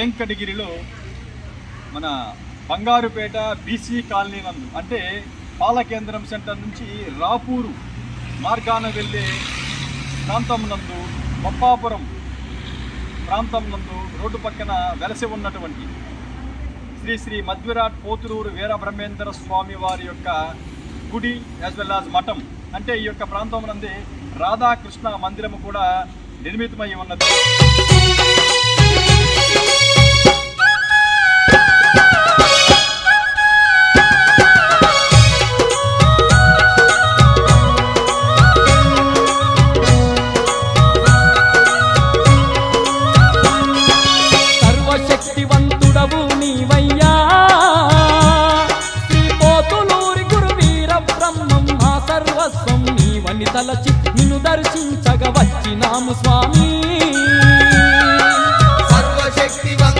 వెంకటగిరిలో మన Bangarupet BC colony నందు అంటే పాలకేంద్రం సెంటర్ నుంచి రాపూరు మార్గాన వెళ్ళే ప్రాంతం నందు బొప్పాపురం ప్రాంతం నందు రోడ్డు పక్కన వెలసి ఉన్నటువంటి శ్రీ శ్రీ మధ్విరాట్ పోతులూరు వీరబ్రహ్మేంద్ర స్వామి వారి యొక్క గుడి యాజ్ వెల్ యాజ్ మఠం. అంటే ఈ యొక్క ప్రాంతం నందే రాధాకృష్ణ మందిరము కూడా నిర్మితమై ఉన్నది. దివస్వం నీవని తలచి నిన్ను దర్శించగ వచ్చినాము స్వామి. సర్వశక్తివంత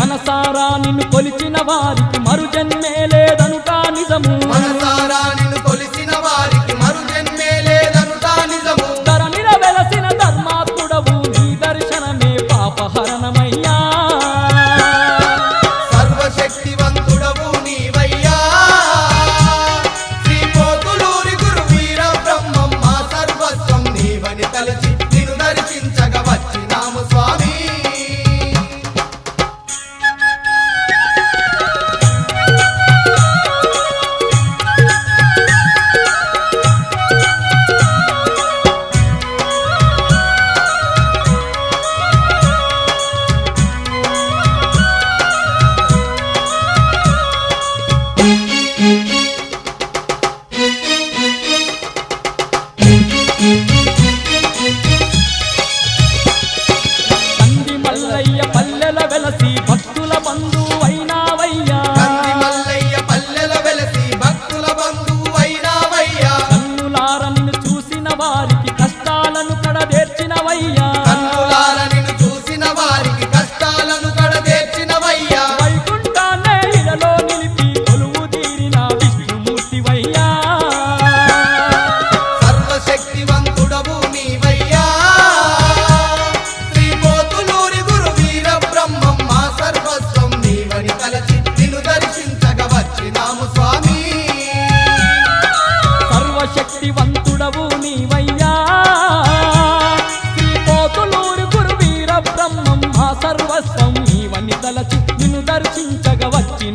మనసారా నిన్ను కొలిచిన వారి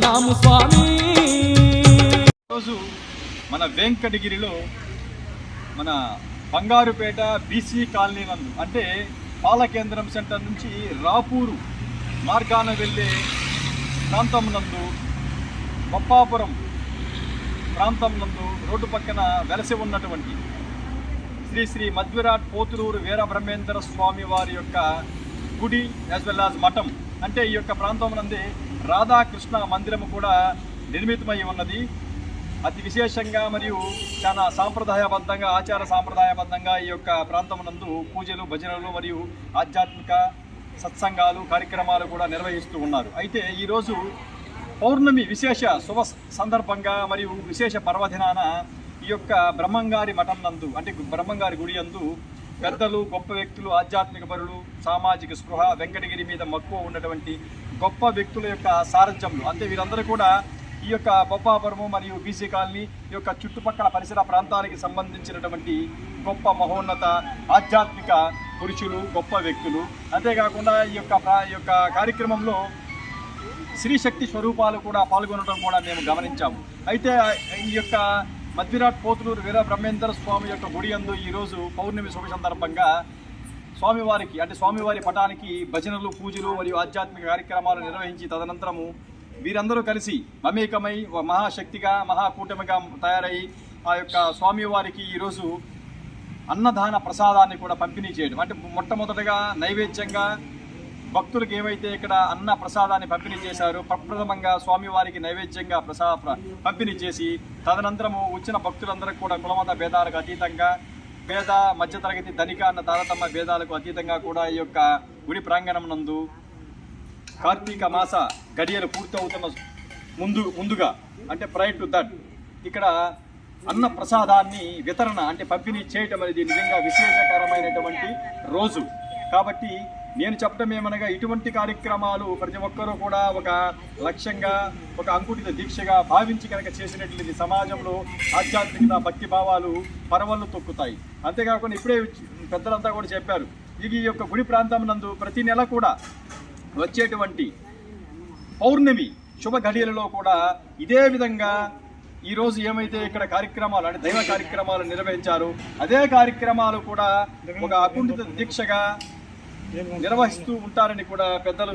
దలచి స్వామి. ఈరోజు మన వెంకటగిరిలో మన బంగారుపేట బీసీ కాలనీ నందు అంటే పాలకేంద్రం సెంటర్ నుంచి రాపూరు మార్గాన వెళ్ళే ప్రాంతం నందు బొప్పాపురం ప్రాంతం నందు రోడ్డు పక్కన వెలసి ఉన్నటువంటి శ్రీ శ్రీ మధ్విరాట్ పోతులూరు వీరబ్రహ్మేంద్ర స్వామి వారి యొక్క గుడి యాజ్ వెల్ యాజ్ మఠం. అంటే ఈ యొక్క ప్రాంతం నంది రాధాకృష్ణ మందిరము కూడా నిర్మితమై ఉన్నది. అతి విశేషంగా మరియు చాలా సాంప్రదాయబద్ధంగా ఆచార సాంప్రదాయబద్ధంగా ఈ యొక్క ప్రాంతం నందు పూజలు భజనలు మరియు ఆధ్యాత్మిక సత్సంగాలు కార్యక్రమాలు కూడా నిర్వహిస్తూ ఉన్నారు. అయితే ఈరోజు పౌర్ణమి విశేష శుభ సందర్భంగా మరియు విశేష పర్వదినాన ఈ యొక్క బ్రహ్మంగారి మఠం నందు అంటే బ్రహ్మంగారి గుడి యందు పెద్దలు గొప్ప వ్యక్తులు ఆధ్యాత్మిక పరులు సామాజిక స్పృహ వెంకటగిరి మీద మక్కువ ఉన్నటువంటి గొప్ప వ్యక్తుల యొక్క సారథ్యంలో అంటే వీరందరూ కూడా ఈ యొక్క బొప్పాపురము మరియు బీసీ కాలనీ ఈ యొక్క చుట్టుపక్కల పరిసర ప్రాంతానికి సంబంధించినటువంటి గొప్ప మహోన్నత ఆధ్యాత్మిక పురుషులు గొప్ప వ్యక్తులు. అంతేకాకుండా ఈ యొక్క ఈ యొక్క కార్యక్రమంలో శ్రీ శక్తి స్వరూపాలు కూడా పాల్గొనడం కూడా మేము గమనించాము. అయితే ఈ యొక్క మధ్విరాట్ పోతులూరు వీర బ్రహ్మేంద్ర స్వామి యొక్క గుడి యందు ఈరోజు పౌర్ణమి శుభ సందర్భంగా స్వామివారికి అంటే స్వామివారి పటానికి భజనలు పూజలు మరియు ఆధ్యాత్మిక కార్యక్రమాలు నిర్వహించి తదనంతరము వీరందరూ కలిసి మమేకమై మహాశక్తిగా మహాకూటమిగా తయారై ఆ యొక్క స్వామివారికి ఈరోజు అన్నదాన ప్రసాదాన్ని కూడా పంపిణీ చేయడం. అంటే మొట్టమొదటగా నైవేద్యంగా భక్తులకు ఏవైతే ఇక్కడ అన్న ప్రసాదాన్ని పంపిణీ చేశారో ప్రప్రథమంగా స్వామివారికి నైవేద్యంగా ప్రసాద ప్ర- పంపిణీ చేసి తదనంతరము వచ్చిన భక్తులందరికీ కూడా కులమత భేదాలకు అతీతంగా పేద మధ్యతరగతి ధనిక అన్న తారతమ్మ భేదాలకు అతీతంగా కూడా ఈ యొక్క గుడి ప్రాంగణం నందు కార్తీక మాస గడియలు పూర్తవుతున్న ముందు ముందుగా అంటే ప్రయర్ టు దట్ ఇక్కడ అన్న ప్రసాదాన్ని వితరణ అంటే పంపిణీ చేయటం అనేది నిజంగా విశేషకరమైనటువంటి రోజు. కాబట్టి నేను చెప్పడం ఏమనగా ఇటువంటి కార్యక్రమాలు ప్రతి ఒక్కరూ కూడా ఒక లక్ష్యంగా ఒక అంకుటిత దీక్షగా భావించి కనుక చేసినట్లయితే సమాజంలో ఆధ్యాత్మికత భక్తి భావాలు పరవళ్ళు తొక్కుతాయి. అంతేకాకుండా ఇప్పుడే పెద్దలంతా కూడా చెప్పారు ఇది ఈ యొక్క గుడి ప్రాంతం నందు ప్రతి నెల కూడా వచ్చేటువంటి పౌర్ణమి శుభ ఘడియలలో కూడా ఇదే విధంగా ఈరోజు ఏమైతే ఇక్కడ కార్యక్రమాలు అంటే దైవ కార్యక్రమాలు నిర్వహించారు అదే కార్యక్రమాలు కూడా ఒక అకుంఠిత దీక్షగా నిర్వహిస్తూ ఉంటారని కూడా పెద్దలు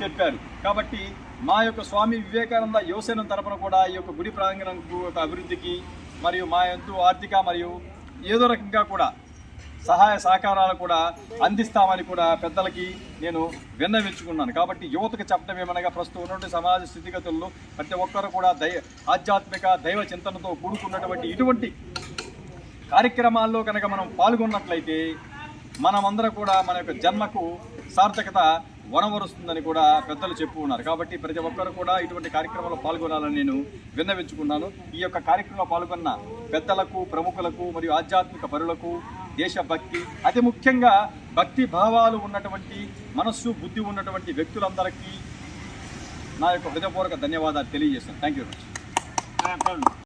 చెప్పారు. కాబట్టి మా యొక్క స్వామి వివేకానంద యువసేన తరపున కూడా ఈ యొక్క గుడి ప్రాంగణంకు ఒక అభివృద్ధికి మరియు మా ఎంతో ఆర్థిక మరియు ఏదో రకంగా కూడా సహాయ సహకారాలు కూడా అందిస్తామని కూడా పెద్దలకి నేను విన్నవించుకున్నాను. కాబట్టి యువతకు చెప్పడం ఏమనగా ప్రస్తుతం ఉన్నటువంటి సమాజ స్థితిగతుల్లో ప్రతి ఒక్కరు కూడా దై ఆధ్యాత్మిక దైవ చింతనతో కూడుకున్నటువంటి ఇటువంటి కార్యక్రమాల్లో కనుక మనం పాల్గొన్నట్లయితే మనమందరం కూడా మన యొక్క జన్మకు సార్థకత వనవరుస్తుందని కూడా పెద్దలు చెప్పు ఉన్నారు. కాబట్టి ప్రతి ఒక్కరు కూడా ఇటువంటి కార్యక్రమంలో పాల్గొనాలని నేను విన్నవించుకున్నాను ఈ యొక్క కార్యక్రమంలో పాల్గొన్న పెద్దలకు ప్రముఖులకు మరియు ఆధ్యాత్మిక పరులకు దేశభక్తి అతి ముఖ్యంగా భక్తి భావాలు ఉన్నటువంటి మనస్సు బుద్ధి ఉన్నటువంటి వ్యక్తులందరికీ నా యొక్క హృదయపూర్వక ధన్యవాదాలు తెలియజేస్తాను. Thank you very much